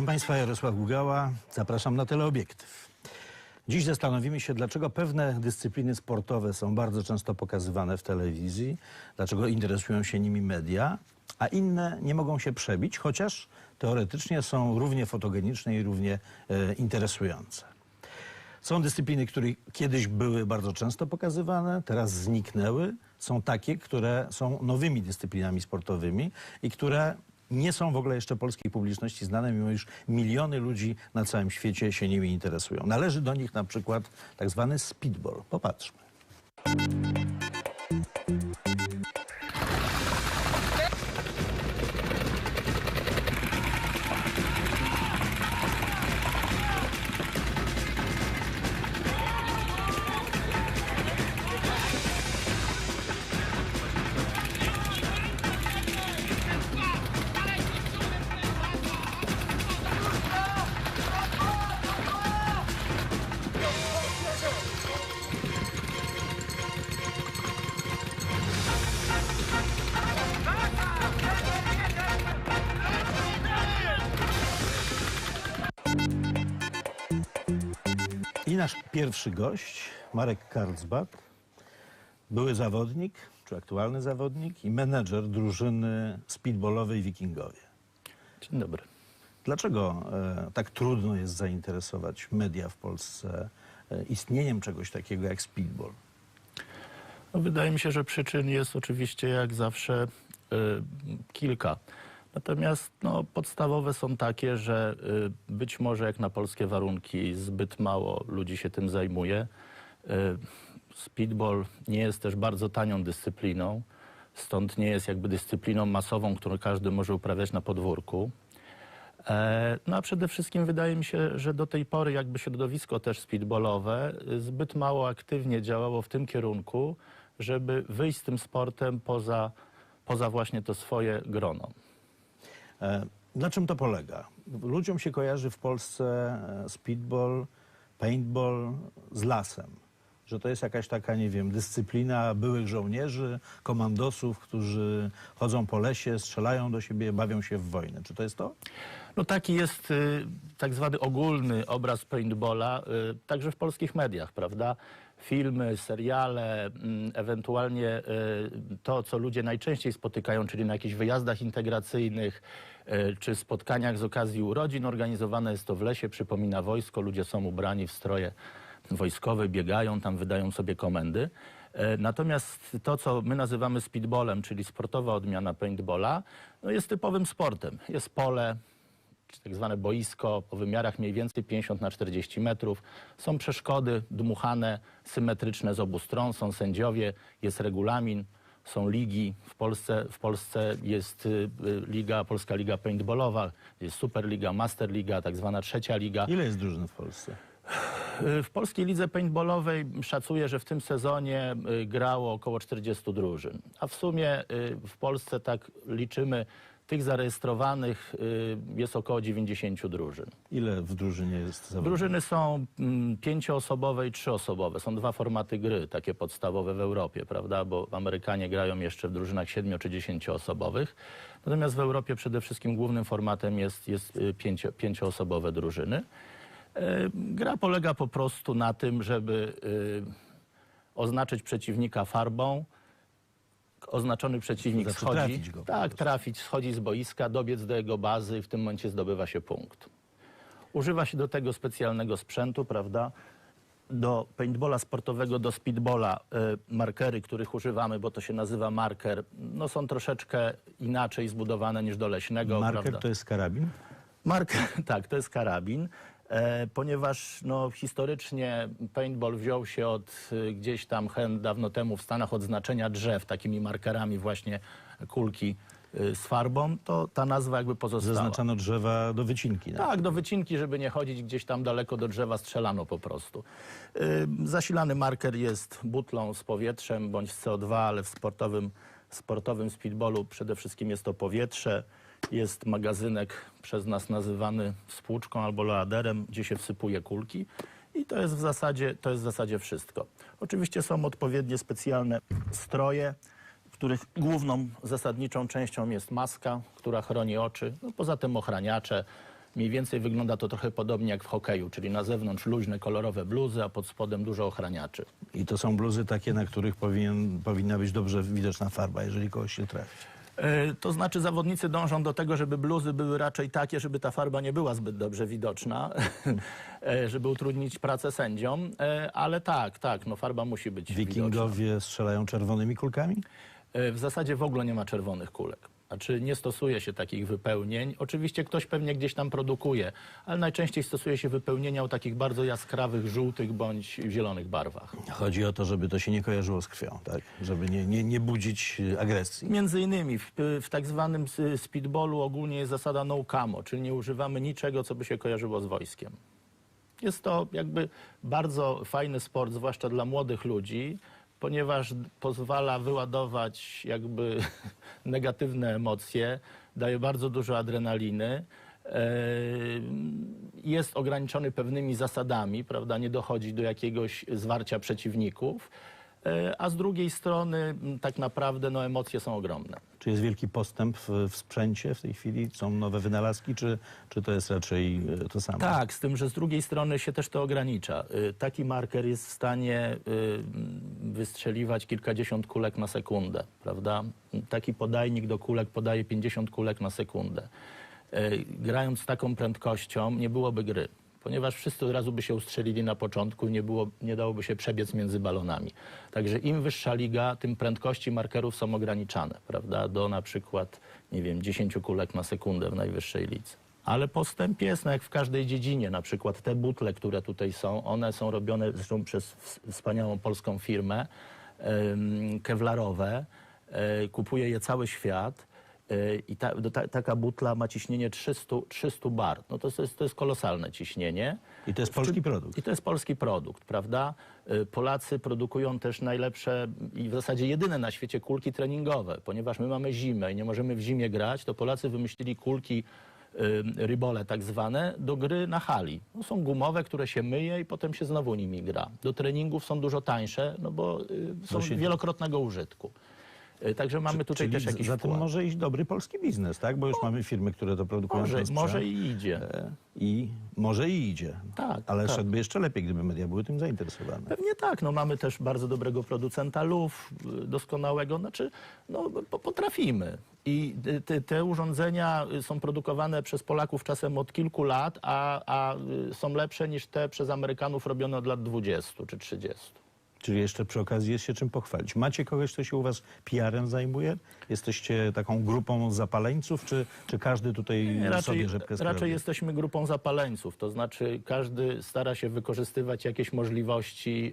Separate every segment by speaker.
Speaker 1: Witam Państwa, Jarosław Gugała. Zapraszam na teleobiektyw. Dziś zastanowimy się, dlaczego pewne dyscypliny sportowe są bardzo często pokazywane w telewizji, dlaczego interesują się nimi media, a inne nie mogą się przebić, chociaż teoretycznie są równie fotogeniczne i równie e, interesujące. Są dyscypliny, które kiedyś były bardzo często pokazywane, teraz zniknęły. Są takie, które są nowymi dyscyplinami sportowymi i które nie są w ogóle jeszcze polskiej publiczności znane, mimo iż miliony ludzi na całym świecie się nimi interesują. Należy do nich na przykład tak zwany speedball. Popatrzmy. Nasz pierwszy gość, Marek Karlsbad, były zawodnik, czy aktualny zawodnik i menedżer drużyny speedballowej Wikingowie.
Speaker 2: Dzień dobry.
Speaker 1: Dlaczego e, tak trudno jest zainteresować media w Polsce e, istnieniem czegoś takiego jak speedball?
Speaker 2: No, wydaje mi się, że przyczyn jest oczywiście jak zawsze y, kilka. Natomiast no, podstawowe są takie, że y, być może jak na polskie warunki zbyt mało ludzi się tym zajmuje. Y, speedball nie jest też bardzo tanią dyscypliną, stąd nie jest jakby dyscypliną masową, którą każdy może uprawiać na podwórku. E, No a przede wszystkim wydaje mi się, że do tej pory jakby środowisko też speedballowe y, zbyt mało aktywnie działało w tym kierunku, żeby wyjść z tym sportem poza, poza właśnie to swoje grono.
Speaker 1: E, Na czym to polega? Ludziom się kojarzy w Polsce e, speedball, paintball z lasem. Że to jest jakaś taka, nie wiem, dyscyplina byłych żołnierzy, komandosów, którzy chodzą po lesie, strzelają do siebie, bawią się w wojnę. Czy to jest to?
Speaker 2: No taki jest y, tak zwany ogólny obraz paintballa, y, także w polskich mediach, prawda? Filmy, seriale, mm, ewentualnie y, to, co ludzie najczęściej spotykają, czyli na jakichś wyjazdach integracyjnych y, czy spotkaniach z okazji urodzin. Organizowane jest to w lesie, przypomina wojsko, ludzie są ubrani w stroje wojskowe, biegają tam, wydają sobie komendy. E, Natomiast to, co my nazywamy speedballem, czyli sportowa odmiana paintballa, no jest typowym sportem. Jest pole, tak zwane boisko o wymiarach mniej więcej 50 na 40 metrów. Są przeszkody dmuchane, symetryczne z obu stron, są sędziowie, jest regulamin, są ligi. W Polsce, w Polsce jest y, y, liga, Polska Liga Paintballowa, jest Superliga, Masterliga, tak zwana trzecia liga.
Speaker 1: Ile jest drużyn w Polsce?
Speaker 2: W polskiej lidze paintballowej szacuję, że w tym sezonie y, grało około 40 drużyn. A w sumie w Polsce tak liczymy, tych zarejestrowanych y, jest około 90 drużyn.
Speaker 1: Ile w drużynie jest zawodników?
Speaker 2: Drużyny są mm, pięcioosobowe i trzyosobowe. Są dwa formaty gry, takie podstawowe w Europie, prawda? Bo Amerykanie grają jeszcze w drużynach siedmiu czy dziesięcioosobowych. Natomiast w Europie przede wszystkim głównym formatem jest, jest y, pięcio, pięcioosobowe drużyny. E, Gra polega po prostu na tym, żeby y, oznaczyć przeciwnika farbą. Oznaczony przeciwnik
Speaker 1: Znaczy
Speaker 2: schodzi.
Speaker 1: trafić go
Speaker 2: tak, trafić, schodzi z boiska, dobiec do jego bazy i w tym momencie zdobywa się punkt. Używa się do tego specjalnego sprzętu, prawda? Do paintballa sportowego, do speedballa y, markery, których używamy, bo to się nazywa marker, no są troszeczkę inaczej zbudowane niż do leśnego.
Speaker 1: Marker
Speaker 2: prawda?
Speaker 1: to jest karabin?
Speaker 2: Marker, tak, to jest karabin, ponieważ no, historycznie paintball wziął się od y, gdzieś tam hen dawno temu w Stanach od znaczenia drzew, takimi markerami właśnie kulki y, z farbą, to ta nazwa jakby pozostała.
Speaker 1: Zaznaczano drzewa do wycinki. Tak?
Speaker 2: Tak, do wycinki, żeby nie chodzić gdzieś tam daleko do drzewa, strzelano po prostu. Y, Zasilany marker jest butlą z powietrzem bądź z CO2, ale w sportowym, sportowym speedballu przede wszystkim jest to powietrze. Jest magazynek przez nas nazywany spłuczką albo loaderem, gdzie się wsypuje kulki. I to jest w zasadzie, to jest w zasadzie wszystko. Oczywiście są odpowiednie specjalne stroje, których główną zasadniczą częścią jest maska, która chroni oczy. No, poza tym ochraniacze. Mniej więcej wygląda to trochę podobnie jak w hokeju, czyli na zewnątrz luźne, kolorowe bluzy, a pod spodem dużo ochraniaczy.
Speaker 1: I to są bluzy takie, na których powinien, powinna być dobrze widoczna farba, jeżeli kogoś się trafi.
Speaker 2: E, To znaczy zawodnicy dążą do tego, żeby bluzy były raczej takie, żeby ta farba nie była zbyt dobrze widoczna, e, żeby utrudnić pracę sędziom, E, ale tak, tak, no farba musi być widoczna.
Speaker 1: Wikingowie strzelają czerwonymi kulkami?
Speaker 2: W zasadzie w ogóle nie ma czerwonych kulek. Znaczy nie stosuje się takich wypełnień. Oczywiście ktoś pewnie gdzieś tam produkuje, ale najczęściej stosuje się wypełnienia o takich bardzo jaskrawych, żółtych bądź zielonych barwach.
Speaker 1: Chodzi o to, żeby to się nie kojarzyło z krwią, tak? Żeby nie, nie, nie budzić y, agresji.
Speaker 2: Między innymi w, w tak zwanym speedballu ogólnie jest zasada no camo, czyli nie używamy niczego, co by się kojarzyło z wojskiem. Jest to jakby bardzo fajny sport, zwłaszcza dla młodych ludzi, ponieważ pozwala wyładować jakby negatywne emocje, daje bardzo dużo adrenaliny. e, Jest ograniczony pewnymi zasadami, prawda? Nie dochodzi do jakiegoś zwarcia przeciwników. E, A z drugiej strony tak naprawdę no, emocje są ogromne.
Speaker 1: Czy jest wielki postęp w, w sprzęcie w tej chwili? Są nowe wynalazki, czy, czy to jest raczej y, to samo?
Speaker 2: Tak, z tym, że z drugiej strony się też to ogranicza. Y, Taki marker jest w stanie wystrzeliwać kilkadziesiąt kulek na sekundę, prawda? Taki podajnik do kulek podaje 50 kulek na sekundę. Grając z taką prędkością nie byłoby gry, ponieważ wszyscy od razu by się ustrzelili na początku nie, było, nie dałoby się przebiec między balonami. Także im wyższa liga, tym prędkości markerów są ograniczane, prawda? Do na przykład, nie wiem, 10 kulek na sekundę w najwyższej lidze. Ale postęp jest, no jak w każdej dziedzinie. Na przykład te butle, które tutaj są, one są robione zresztą przez ws- wspaniałą polską firmę, kewlarowe. E, kupuje je cały świat. E, I ta, ta, taka butla ma ciśnienie 300, 300 bar. No to jest, to jest kolosalne ciśnienie.
Speaker 1: I to jest polski produkt.
Speaker 2: I to jest polski produkt, prawda? Y, Polacy produkują też najlepsze i w zasadzie jedyne na świecie kulki treningowe, ponieważ my mamy zimę i nie możemy w zimie grać, to Polacy wymyślili kulki y, rybole tak zwane do gry na hali. No, są gumowe, które się myje i potem się znowu nimi gra. Do treningów są dużo tańsze, no bo są wielokrotnego użytku. Y, Także mamy tutaj
Speaker 1: Czyli
Speaker 2: też jakiś
Speaker 1: za tym
Speaker 2: wkład.
Speaker 1: może iść dobry polski biznes, tak? Bo już mamy firmy, które to produkują.
Speaker 2: Może,
Speaker 1: ten sprzęt.
Speaker 2: może i idzie.
Speaker 1: E, I może i idzie.
Speaker 2: Tak,
Speaker 1: Ale
Speaker 2: tak.
Speaker 1: szedłby jeszcze lepiej, gdyby media były tym zainteresowane.
Speaker 2: Pewnie tak. No, mamy też bardzo dobrego producenta luf, y, doskonałego. Znaczy, no, po, potrafimy. I te, te urządzenia y, są produkowane przez Polaków czasem od kilku lat, a, a y, są lepsze niż te przez Amerykanów robione od lat 20 czy 30.
Speaker 1: Czyli jeszcze przy okazji jest się czym pochwalić. Macie kogoś, kto się u was PR-em zajmuje? Jesteście taką grupą zapaleńców, czy, czy każdy tutaj
Speaker 2: Raczej,
Speaker 1: sobie rzepkę
Speaker 2: raczej
Speaker 1: skrobi?
Speaker 2: jesteśmy grupą zapaleńców, to znaczy każdy stara się wykorzystywać jakieś możliwości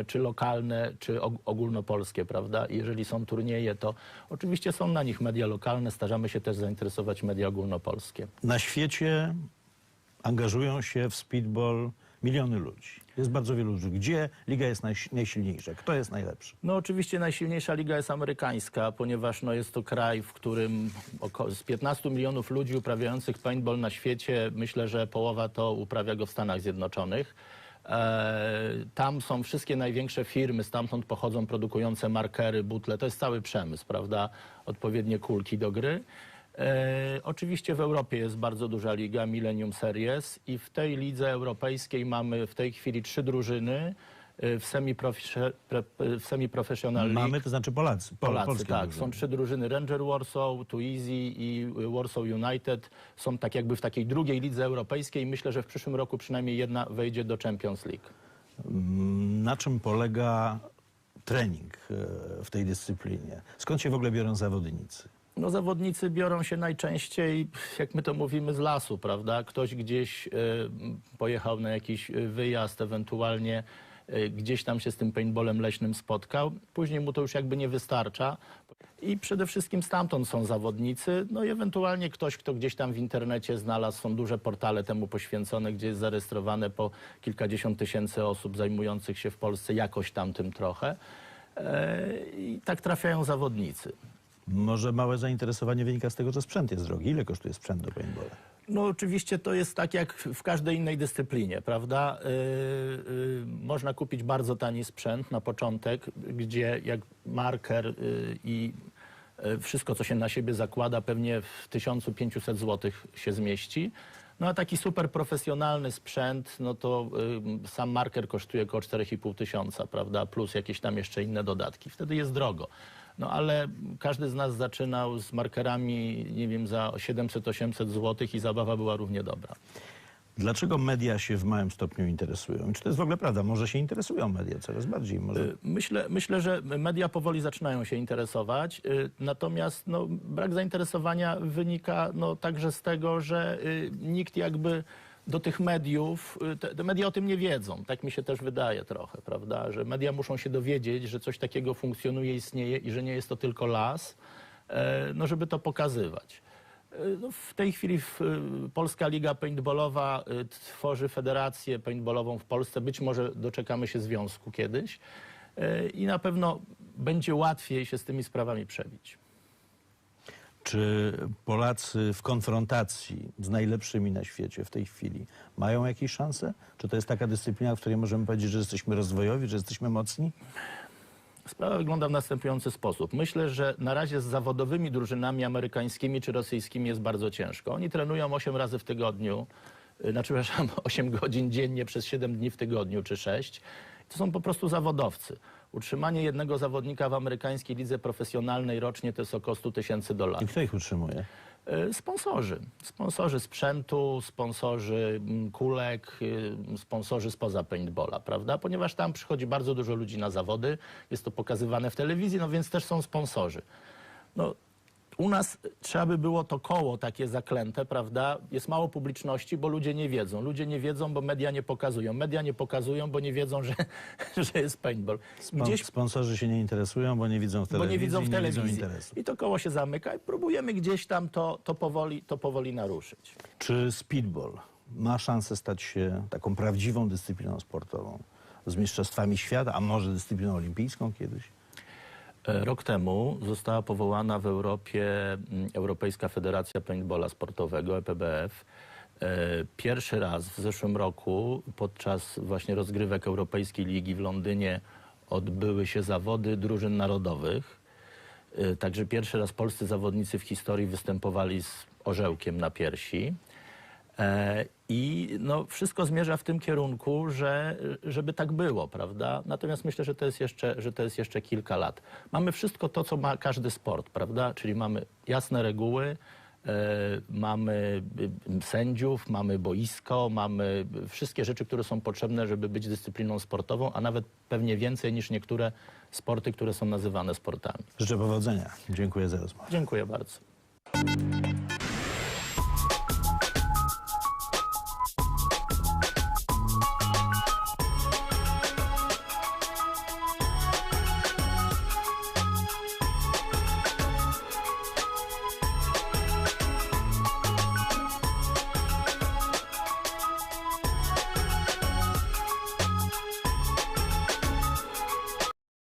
Speaker 2: y, czy lokalne, czy og- ogólnopolskie, prawda? Jeżeli są turnieje, to oczywiście są na nich media lokalne, staramy się też zainteresować media ogólnopolskie.
Speaker 1: Na świecie angażują się w speedball miliony ludzi. Jest bardzo wielu ludzi. Gdzie liga jest najsilniejsza? Kto jest najlepszy?
Speaker 2: No oczywiście najsilniejsza liga jest amerykańska, ponieważ no, jest to kraj, w którym oko- z 15 milionów ludzi uprawiających paintball na świecie, myślę, że połowa to uprawia go w Stanach Zjednoczonych. E, tam są wszystkie największe firmy, stamtąd pochodzą produkujące markery, butle, to jest cały przemysł, prawda? Odpowiednie kulki do gry. E, oczywiście w Europie jest bardzo duża liga, Millennium Series i w tej lidze europejskiej mamy w tej chwili trzy drużyny e, w semi-profe- pre- w semi-professional league.
Speaker 1: Mamy, to znaczy Polacy. Pol-
Speaker 2: Polacy, tak.
Speaker 1: drużyny.
Speaker 2: Są trzy drużyny, Ranger Warsaw, Tuizi i Warsaw United. Są tak jakby w takiej drugiej lidze europejskiej. Myślę, że w przyszłym roku przynajmniej jedna wejdzie do Champions League.
Speaker 1: Na czym polega trening e, w tej dyscyplinie? Skąd się w ogóle biorą zawodnicy?
Speaker 2: No zawodnicy biorą się najczęściej, jak my to mówimy, z lasu, prawda? Ktoś gdzieś e, pojechał na jakiś e, wyjazd, ewentualnie e, gdzieś tam się z tym paintballem leśnym spotkał. Później mu to już jakby nie wystarcza. I przede wszystkim stamtąd są zawodnicy, no i ewentualnie ktoś, kto gdzieś tam w internecie znalazł, są duże portale temu poświęcone, gdzie jest zarejestrowane po kilkadziesiąt tysięcy osób zajmujących się w Polsce jakoś tam tym trochę. I tak trafiają zawodnicy.
Speaker 1: Może małe zainteresowanie wynika z tego, że sprzęt jest drogi. Ile kosztuje sprzęt do paintballa?
Speaker 2: No oczywiście to jest tak jak w każdej innej dyscyplinie, prawda? Yy, yy, można kupić bardzo tani sprzęt na początek, gdzie jak marker yy, i yy, wszystko, co się na siebie zakłada, pewnie w 1500 zł się zmieści. No a taki super profesjonalny sprzęt, no to yy, sam marker kosztuje około 4,5 tysiąca, prawda? Plus jakieś tam jeszcze inne dodatki. Wtedy jest drogo. No ale każdy z nas zaczynał z markerami, nie wiem, za 700-800 zł i zabawa była równie dobra.
Speaker 1: Dlaczego media się w małym stopniu interesują? I Czy to jest w ogóle prawda? Może się interesują media coraz bardziej. Może...
Speaker 2: Y, Myślę, myślę, że media powoli zaczynają się interesować, y, natomiast no, brak zainteresowania wynika no, także z tego, że y, nikt jakby do tych mediów, y, te, te media o tym nie wiedzą. Tak mi się też wydaje trochę, prawda? Że media muszą się dowiedzieć, że coś takiego funkcjonuje, istnieje i że nie jest to tylko las, e, no, żeby to pokazywać. Y, No, w tej chwili y, Polska Liga Paintballowa y, tworzy federację paintballową w Polsce. Być może doczekamy się związku kiedyś y, i na pewno będzie łatwiej się z tymi sprawami przebić.
Speaker 1: Czy Polacy w konfrontacji z najlepszymi na świecie w tej chwili mają jakieś szanse? Czy to jest taka dyscyplina, w której możemy powiedzieć, że jesteśmy rozwojowi, że jesteśmy mocni?
Speaker 2: Sprawa wygląda w następujący sposób. Myślę, że na razie z zawodowymi drużynami amerykańskimi czy rosyjskimi jest bardzo ciężko. Oni trenują 8 razy w tygodniu, znaczy, przepraszam, 8 godzin dziennie przez 7 dni w tygodniu czy 6. To są po prostu zawodowcy. Utrzymanie jednego zawodnika w amerykańskiej lidze profesjonalnej rocznie to jest około 100 tysięcy
Speaker 1: I
Speaker 2: dolarów.
Speaker 1: kto ich utrzymuje?
Speaker 2: Y, Sponsorzy. Sponsorzy sprzętu, sponsorzy mm, kulek, y, sponsorzy spoza paintballa, prawda? Ponieważ tam przychodzi bardzo dużo ludzi na zawody, jest to pokazywane w telewizji, no więc też są sponsorzy. No, u nas trzeba by było to koło takie zaklęte, prawda? Jest mało publiczności, bo ludzie nie wiedzą. Ludzie nie wiedzą, bo media nie pokazują. Media nie pokazują, bo nie wiedzą, że, że jest paintball. Gdzieś
Speaker 1: Sponsorzy się nie interesują, bo nie widzą w
Speaker 2: bo
Speaker 1: telewizji.
Speaker 2: nie widzą w
Speaker 1: i
Speaker 2: telewizji.
Speaker 1: Nie widzą interesu.
Speaker 2: I to koło się zamyka i próbujemy gdzieś tam to, to, powoli, to powoli naruszyć.
Speaker 1: Czy speedball ma szansę stać się taką prawdziwą dyscypliną sportową? Z mistrzostwami świata, a może dyscypliną olimpijską kiedyś?
Speaker 2: E, Rok temu została powołana w Europie mm, Europejska Federacja Paintballa Sportowego, EPBF. E, Pierwszy raz w zeszłym roku podczas właśnie rozgrywek Europejskiej Ligi w Londynie odbyły się zawody drużyn narodowych. E, Także pierwszy raz polscy zawodnicy w historii występowali z orzełkiem na piersi. E, I no, wszystko zmierza w tym kierunku, że, żeby tak było, prawda? Natomiast myślę, że to, jest jeszcze, że to jest jeszcze kilka lat. Mamy wszystko to, co ma każdy sport, prawda? Czyli mamy jasne reguły, e, mamy sędziów, mamy boisko, mamy wszystkie rzeczy, które są potrzebne, żeby być dyscypliną sportową, a nawet pewnie więcej niż niektóre sporty, które są nazywane sportami.
Speaker 1: Życzę powodzenia. Dziękuję za rozmowę.
Speaker 2: Dziękuję bardzo.